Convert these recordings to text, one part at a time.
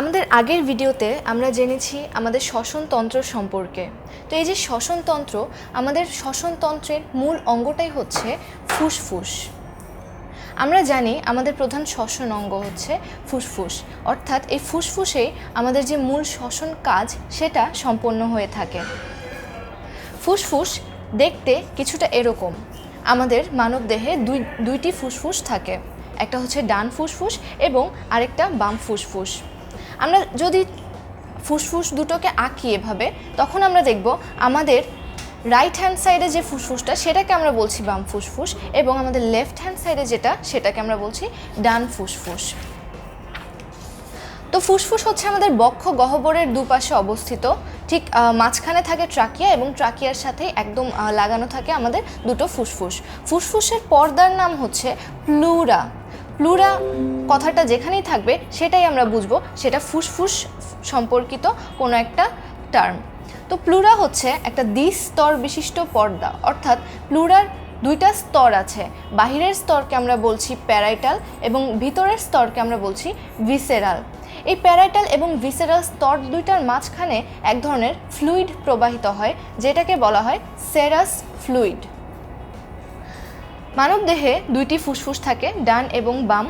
আমাদের আগের ভিডিওতে আমরা জেনেছি আমাদের শ্বসনতন্ত্র সম্পর্কে। তো এই যে শ্বসনতন্ত্র আমাদের শ্বসনতন্ত্রের মূল অঙ্গটাই হচ্ছে ফুসফুস। আমরা জানি আমাদের প্রধান শ্বসন অঙ্গ হচ্ছে ফুসফুস। অর্থাৎ এই ফুসফুসেই আমাদের যে মূল শ্বসন কাজ, সেটা সম্পন্ন হয়ে থাকে। ফুসফুস দেখতে কিছুটা এরকম। আমাদের মানবদেহে দুই, দুইটি ফুসফুস থাকে। একটা হচ্ছে ডান ফুসফুস এবং আরেকটা বাম ফুসফুস। আমরা যদি ফুসফুস দুটোকে আঁকি এভাবে, তখন আমরা দেখব আমাদের রাইট হ্যান্ড সাইডে যে ফুসফুসটা, সেটাকে আমরা বলছি বাম ফুসফুস এবং আমাদের লেফট হ্যান্ড সাইডে যেটা, সেটাকে আমরা বলছি ডান ফুসফুস। তো ফুসফুস হচ্ছে আমাদের বক্ষ গহ্বরের দুপাশে অবস্থিত। ঠিক মাঝখানে থাকে ট্রাকিয়া এবং ট্রাকিয়ার সাথে একদম লাগানো থাকে আমাদের দুটো ফুসফুস। ফুসফুসের পর্দার নাম হচ্ছে প্লুরা প্লুরা কথাটা যেখানেই থাকবে, সেটাই আমরা বুঝব। সেটা ফুসফুস সম্পর্কিত কোনো একটা টার্ম তো প্লুরা হচ্ছে একটা দ্বিস্তর বিশিষ্ট পর্দা। অর্থাৎ প্লুরার দুইটা স্তর আছে। বাহিরের স্তরকে আমরা বলছি প্যারাইটাল এবং ভিতরের স্তরকে আমরা বলছি ভিসেরাল। এই প্যারাইটাল এবং ভিসেরাল স্তর দুইটার মাঝখানে এক ধরনের ফ্লুইড প্রবাহিত হয়, যেটাকে বলা হয় সেরাস ফ্লুইড। মানবদেহে দুইটি ফুসফুস থাকে, ডান এবং বাম।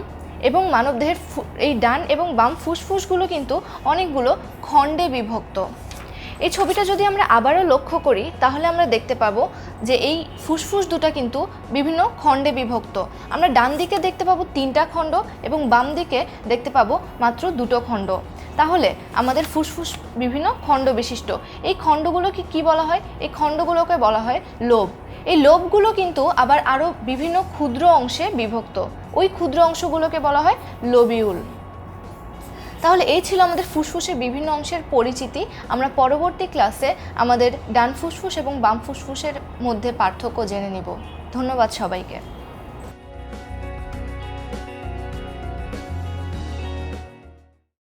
এবং মানবদেহের এই ডান এবং বাম ফুসফুসগুলো কিন্তু অনেকগুলো খণ্ডে বিভক্ত। এই ছবিটা যদি আমরা আবারও লক্ষ্য করি, তাহলে আমরা দেখতে পাবো যে এই ফুসফুস দুটো কিন্তু বিভিন্ন খণ্ডে বিভক্ত। আমরা ডান দিকে দেখতে পাবো তিনটা খণ্ড এবং বাম দিকে দেখতে পাবো মাত্র দুটো খণ্ড। তাহলে আমাদের ফুসফুস বিভিন্ন খণ্ড বিশিষ্ট। এই খণ্ডগুলোকে কি বলা হয়? এই খণ্ডগুলোকে বলা হয় লোভ এই লোভগুলো কিন্তু আবার আরও বিভিন্ন ক্ষুদ্র অংশে বিভক্ত। ওই ক্ষুদ্র অংশগুলোকে বলা হয় লোবিউল। তাহলে এই ছিল আমাদের ফুসফুসের বিভিন্ন অংশের পরিচিতি। আমরা পরবর্তী ক্লাসে আমাদের ডান ফুসফুস এবং বাম ফুসফুসের মধ্যে পার্থক্য জেনে নিব। ধন্যবাদ সবাইকে।